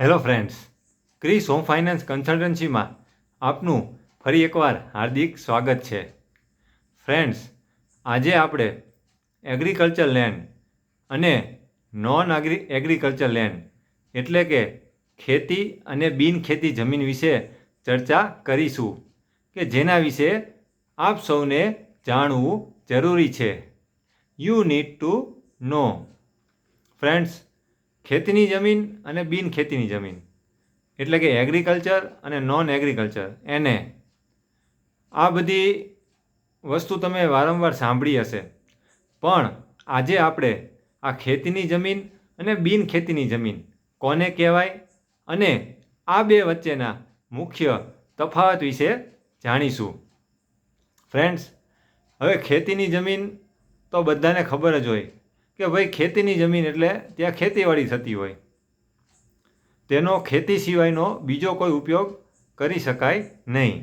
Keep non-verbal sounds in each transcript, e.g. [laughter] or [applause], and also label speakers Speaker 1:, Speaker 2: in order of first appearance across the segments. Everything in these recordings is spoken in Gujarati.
Speaker 1: Hello friends Kris home finance કન્સલ્ટન્સીમાં આપનું ફરી એકવાર હાર્દિક સ્વાગત છે. ફ્રેન્ડ્સ આજે આપણે એગ્રીકલ્ચર લેન્ડ અને નોન એગ્રી એગ્રીકલ્ચર લેન્ડ એટલે કે ખેતી અને બિન ખેતી જમીન વિશે ચર્ચા કરીશું કે જેના વિશે આપ સૌને જાણવું જરૂરી છે. You need to know friends ખેતીની જમીન અને બિન ખેતીની જમીન. એટલે કે એગ્રીકલ્ચર અને નોન એગ્રીકલ્ચર એને. આ બધી વસ્તુ તમે વારંવાર સાંભળી હશે. પણ આજે આપણે આ ખેતીની જમીન અને બિન ખેતીની જમીન કોને કહેવાય અને આ બે વચ્ચેના મુખ્ય તફાવત વિશે જાણીશું. ફ્રેન્ડ્સ હવે ખેતીની જમીન તો બધાને ખબર જ હોય કે ભાઈ ખેતીની જમીન એટલે ત્યાં ખેતીવાડી થતી હોય. તેનો ખેતી સિવાયનો બીજો કોઈ ઉપયોગ કરી શકાય નહીં.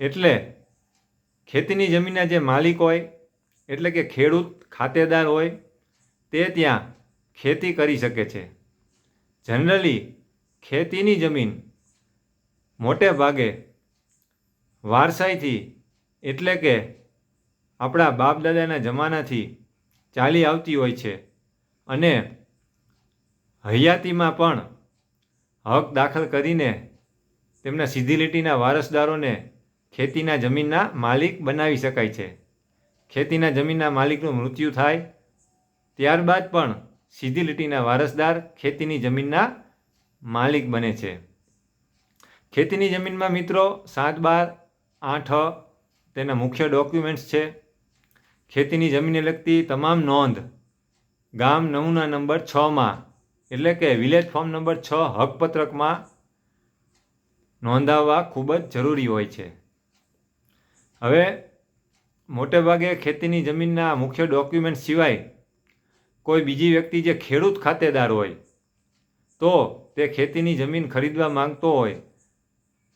Speaker 1: એટલે ખેતીની જમીનના જે માલિક હોય, એટલે કે ખેડૂત, ખાતેદાર હોય, તે ત્યાં ખેતી કરી શકે છે. જનરલી ખેતીની જમીન મોટે ભાગે વારસાઈથી એટલે કે આપણા બાપ દાદાના જમાનાથી ચાલી આવતી હોય છે. અને હયાતીમાં પણ હક દાખલ કરીને તેમના સીધી લીટીના વારસદારોને ખેતીના જમીનના માલિક બનાવી શકાય છે. ખેતીના જમીનના માલિકનું મૃત્યુ થાય, ત્યારબાદ પણ સીધી લીટીના વારસદાર ખેતીની જમીનના માલિક બને છે. ખેતીની જમીનમાં મિત્રો સાત બાર આઠ તેના મુખ્ય ડોક્યુમેન્ટ્સ છે. ખેતીની જમીનને લગતી તમામ નોંધ ગામ નમૂના નંબર છમાં એટલે કે વિલેજ ફોર્મ નંબર છ હકપત્રકમાં નોંધાવવા ખૂબ જ જરૂરી હોય છે. હવે મોટે ભાગે ખેતીની જમીનના મુખ્ય ડોક્યુમેન્ટ સિવાય કોઈ બીજી વ્યક્તિ જે ખેડૂત ખાતેદાર હોય, તો તે ખેતીની જમીન ખરીદવા માંગતો હોય,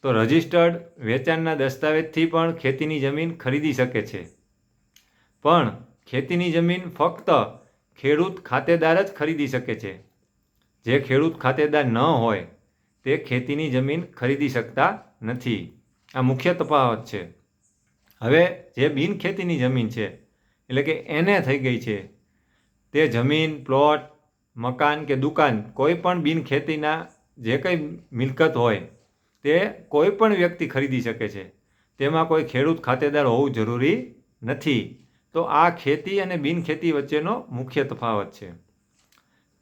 Speaker 1: તો રજિસ્ટર્ડ વેચાણના દસ્તાવેજથી પણ ખેતીની જમીન ખરીદી શકે છે. પણ ખેતીની જમીન ફક્ત ખેડૂત ખાતેદાર જ ખરીદી શકે છે. જે ખેડૂત ખાતેદાર ન હોય, તે ખેતીની જમીન ખરીદી શકતા નથી. આ મુખ્ય તફાવત છે. હવે જે બિનખેતીની જમીન છે, એટલે કે એને થઈ ગઈ છે, તે જમીન, પ્લોટ, મકાન કે દુકાન, કોઈ પણ બિનખેતીના જે કંઈ મિલકત હોય, તે કોઈ પણ વ્યક્તિ ખરીદી શકે છે. તેમાં કોઈ ખેડૂત ખાતેદાર હોવું જરૂરી નથી. તો આ ખેતી અને બિનખેતી વચ્ચેનો મુખ્ય તફાવત છે.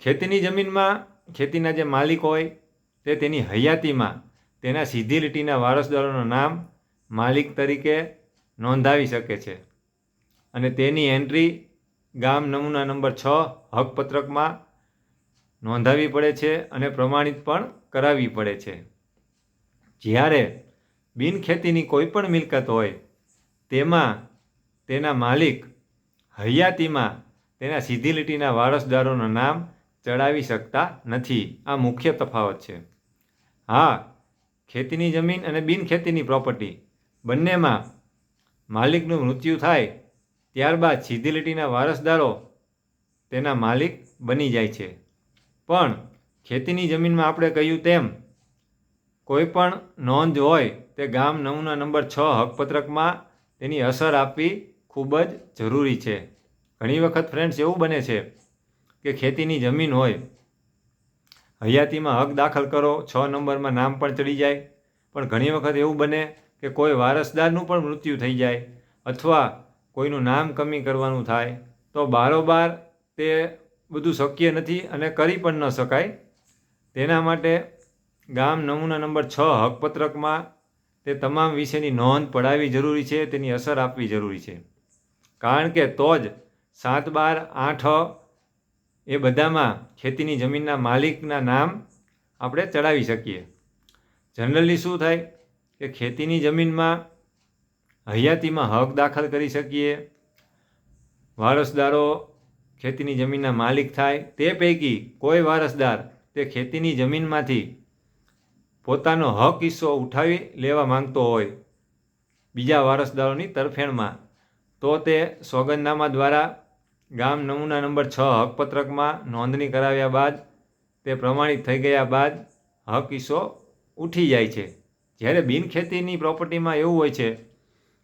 Speaker 1: ખેતીની જમીનમાં ખેતીના જે માલિક હોય તે તેની હયાતીમાં તેના સીધી લીટીના વારસદારોનું નામ માલિક તરીકે નોંધાવી શકે છે અને તેની એન્ટ્રી ગામ નમૂના નંબર છ હકપત્રકમાં નોંધાવી પડે છે અને પ્રમાણિત પણ કરાવવી પડે છે. જ્યારે બિનખેતીની કોઈ પણ મિલકત હોય, તેમાં તેના માલિક હયાતીમાં તેના સીધી લીટીના વારસદારોનું નામ ચડાવી શકતા નથી. આ મુખ્ય તફાવત છે. હા, ખેતીની જમીન અને બિનખેતીની પ્રોપર્ટી બંનેમાં માલિકનું મૃત્યુ થાય ત્યારબાદ સીધી લીટીના વારસદારો તેના માલિક બની જાય છે. પણ ખેતીની જમીનમાં આપણે કહ્યું તેમ કોઈ પણ નોંધ હોય તે ગામ નમૂના નંબર છ હકપત્રકમાં તેની અસર આપવી ખૂબ જ જરૂરી છે. ઘણી વખત ફ્રેન્ડ્સ એવું બને છે કે ખેતીની જમીન હોય, હયાતીમાં હક દાખલ કરો, છ નંબરમાં નામ પણ ચડી જાય. પણ ઘણી વખત એવું બને કે કોઈ વારસદારનું પણ મૃત્યુ થઈ જાય અથવા કોઈનું નામ કમી કરવાનું થાય. તો બારોબાર તે બધું શક્ય નથી અને કરી પણ ન શકાય. તેના માટે ગામ નમૂના નંબર છ હકપત્રકમાં તે તમામ વિશેની નોંધ પડાવવી જરૂરી છે, તેની અસર આપવી જરૂરી છે. કારણ કે તો જ સાત બાર આઠ એ બધામાં ખેતીની જમીનના માલિકના નામ આપણે ચડાવી શકીએ. જનરલી શું થાય કે ખેતીની જમીનમાં હયાતીમાં હક દાખલ કરી શકીએ. વારસદારો ખેતીની જમીનના માલિક થાય. તે પૈકી કોઈ વારસદાર તે ખેતીની જમીનમાંથી પોતાનો હક હિસ્સો ઉઠાવી લેવા માંગતો હોય. બીજા વારસદારોની તરફેણમાં તો તે સોગંદનામા દ્વારા ગામ નમૂના નંબર છ હકપત્રકમાં નોંધણી કરાવ્યા બાદ, તે પ્રમાણિત થઈ ગયા બાદ હક હિસ્સો ઉઠી જાય છે. જ્યારે બિનખેતીની પ્રોપર્ટીમાં એવું હોય છે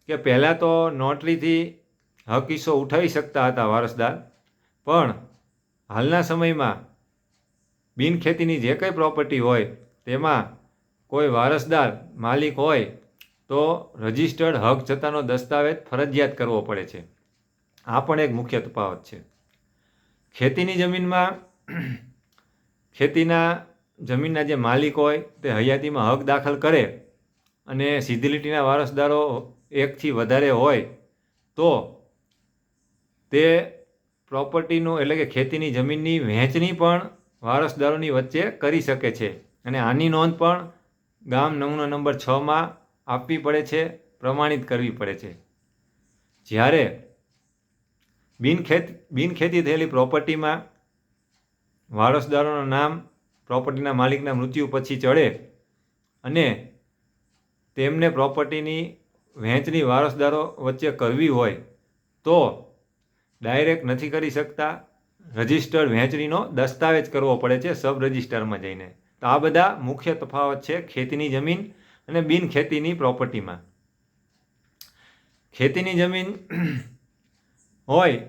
Speaker 1: કે પહેલાં તો નોટરીથી હક હિસ્સો ઉઠાવી શકતા હતા વારસદાર, પણ હાલના સમયમાં બિનખેતીની જે કંઈ પ્રોપર્ટી હોય, તેમાં કોઈ વારસદાર માલિક હોય તો રજિસ્ટર્ડ હક જતાનો દસ્તાવેજ ફરજિયાત કરવો પડે છે. આ પણ એક મુખ્ય તફાવત છે. ખેતીની જમીનમાં, ખેતીના જમીનના જે માલિક હોય તે હયાતીમાં હક દાખલ કરે અને સીધી લીટીના વારસદારો એકથી વધારે હોય તો તે પ્રોપર્ટીનું એટલે કે ખેતીની જમીનની વહેંચણી પણ વારસદારોની વચ્ચે કરી શકે છે. અને આની નોંધ પણ ગામ નમૂનો નંબર છમાં આપવી પડે છે, પ્રમાણિત કરવી પડે છે. જ્યારે બિનખેત, બિનખેતી થયેલી પ્રોપર્ટીમાં વારસદારોનું નામ, પ્રોપર્ટીના માલિકના મૃત્યુ પછી ચડે અને તેમને પ્રોપર્ટીની વહેંચણી વારસદારો વચ્ચે કરવી હોય, તો ડાયરેક્ટ નથી કરી શકતા. રજિસ્ટર્ડ વહેંચણીનો દસ્તાવેજ કરવો પડે છે, સબ રજિસ્ટરમાં જઈને. તો આ બધા મુખ્ય તફાવત છે, ખેતીની જમીન અને બિનખેતીની પ્રોપર્ટીમાં. ખેતીની જમીન [clears throat] હોય,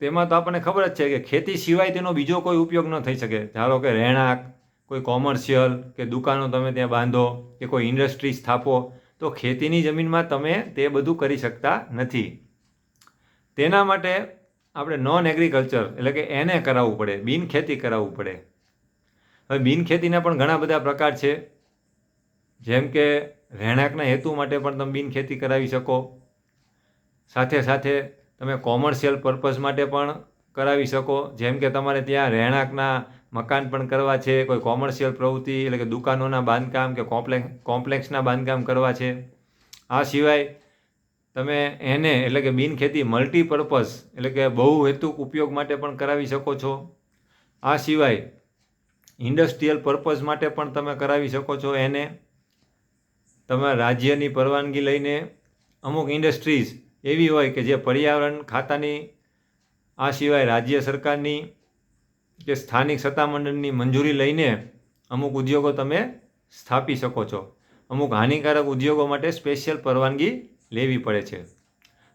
Speaker 1: તેમાં તો આપણને ખબર જ છે કે ખેતી સિવાય તેનો બીજો કોઈ ઉપયોગ ન થઈ શકે. ધારો કે રહેણાંક, કોઈ કોમર્શિયલ કે દુકાનો તમે ત્યાં બાંધો કે કોઈ ઇન્ડસ્ટ્રી સ્થાપો, તો ખેતીની જમીનમાં તમે તે બધું કરી શકતા નથી. તેના માટે આપણે નોન એગ્રીકલ્ચર એટલે કે એને કરાવવું પડે બિનખેતી કરાવવું પડે. હવે બિનખેતીના પણ ઘણા બધા પ્રકાર છે. જેમ કે રહેણાંકના હેતુ માટે પણ તમે બિનખેતી કરાવી શકો. સાથે સાથે તમે કોમર્શિયલ પર્પઝ માટે પણ કરાવી શકો. જેમ કે તમારે ત્યાં રહેણાંકના મકાન પણ કરવા છે, કોઈ કોમર્શિયલ પ્રવૃત્તિ એટલે કે દુકાનોના બાંધકામ કે કોમ્પ્લેક્સ, કોમ્પ્લેક્સના બાંધકામ કરવા છે. આ સિવાય તમે એને એટલે કે બિનખેતી મલ્ટીપર્પઝ એટલે કે બહુ હેતુક ઉપયોગ માટે પણ કરાવી શકો છો. આ સિવાય ઇન્ડસ્ટ્રીયલ પર્પઝ માટે પણ તમે કરાવી શકો છો એને. તમે રાજ્યની પરવાનગી લઈને અમુક ઇન્ડસ્ટ્રીઝ એવી હોય કે જે પર્યાવરણ ખાતાની, આ સિવાય રાજ્ય સરકારની કે સ્થાનિક સત્તામંડળની મંજૂરી લઈને અમુક ઉદ્યોગો તમે સ્થાપી શકો છો. અમુક હાનિકારક ઉદ્યોગો માટે સ્પેશિયલ પરવાનગી લેવી પડે છે.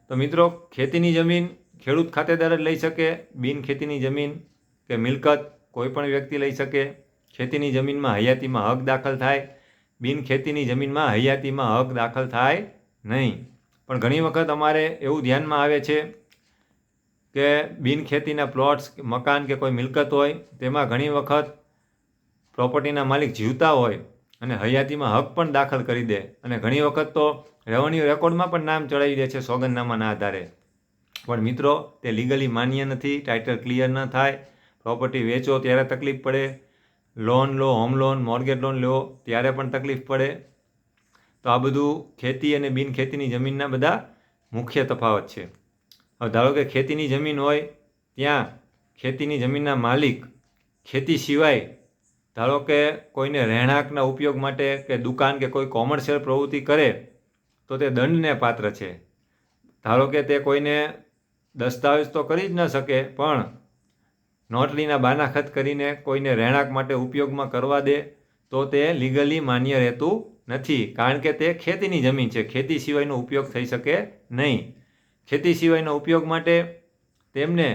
Speaker 1: તો મિત્રો, ખેતીની જમીન ખેડૂત ખાતેદાર જ લઈ શકે, બિનખેતીની જમીન કે મિલકત કોઈ પણ વ્યક્તિ લઈ શકે. ખેતીની જમીનમાં હયાતીમાં હક દાખલ થાય બિનખેતીની જમીનમાં હયાતીમાં હક દાખલ થાય નહીં. પણ ઘણી વખત અમારે એવું ધ્યાનમાં આવે છે કે બિનખેતીના પ્લોટ્સ, મકાન કે કોઈ મિલકત હોય, તેમાં ઘણી વખત પ્રોપર્ટીના માલિક જીવતા હોય અને હયાતીમાં હક પણ દાખલ કરી દે. અને ઘણી વખત તો રેવન્યુ રેકોર્ડમાં પણ નામ ચડાવી દે છે સોગંદનામાના આધારે. પણ મિત્રો, તે લીગલી માન્ય નથી, ટાઇટલ ક્લિયર ન થાય, પ્રોપર્ટી વેચો ત્યારે તકલીફ પડે લોન લો, હોમ લોન, મોર્ગેજ લોન લો, ત્યારે પણ તકલીફ પડે. તો આ બધું ખેતી અને બિન ખેતીની જમીનના બધા મુખ્ય તફાવત છે. હવે ધારો કે ખેતીની જમીન હોય, ત્યાં ખેતીની જમીનના માલિક ખેતી સિવાય ધારો કે કોઈને રહેણાંકના ઉપયોગ માટે કે દુકાન કે કોઈ કોમર્શિયલ પ્રવૃત્તિ કરે, તો તે દંડને પાત્ર છે. ધારો કે તે કોઈને દસ્તાવેજ તો કરી જ ન શકે, પણ નોટરીના બાનાખત કરીને કોઈને રહેણાંક માટે ઉપયોગમાં કરવા દે, તો તે લીગલી માન્ય રહેતું નથી, કારણ કે તે ખેતીની જમીન છે. ખેતી સિવાયનો ઉપયોગ થઈ શકે નહીં. ખેતી સિવાયનો ઉપયોગ માટે તેમને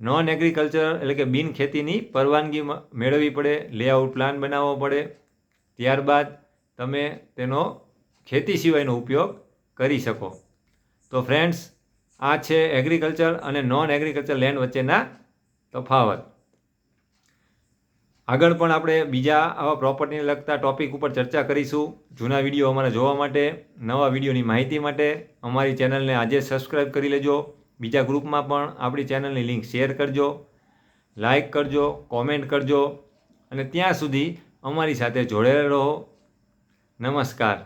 Speaker 1: નોન એગ્રીકલ્ચર એટલે કે બિન ખેતીની પરવાનગી મેળવવી પડે લેઆઉટ પ્લાન બનાવવો પડે. ત્યારબાદ તમે તેનો ખેતી સિવાયનો ઉપયોગ કરી શકો. તો ફ્રેન્ડ્સ આ છે એગ્રીકલ્ચર અને નોન એગ્રીકલ્ચર લેન્ડ વચ્ચેના તફાવત. આગળ પણ આપણે બીજા આવા પ્રોપર્ટીને લગતા ટોપિક ઉપર ચર્ચા કરીશું. જૂના વીડિયો અમારા જોવા માટે, નવા વિડીયોની માહિતી માટે અમારી ચેનલને આજે સબસ્ક્રાઈબ કરી લેજો. બીજા ગ્રુપમાં પણ આપણી ચેનલની લિંક શેર કરજો. લાઈક કરજો કોમેન્ટ કરજો. અને ત્યાં સુધી અમારી સાથે જોડેલા રહો. નમસ્કાર.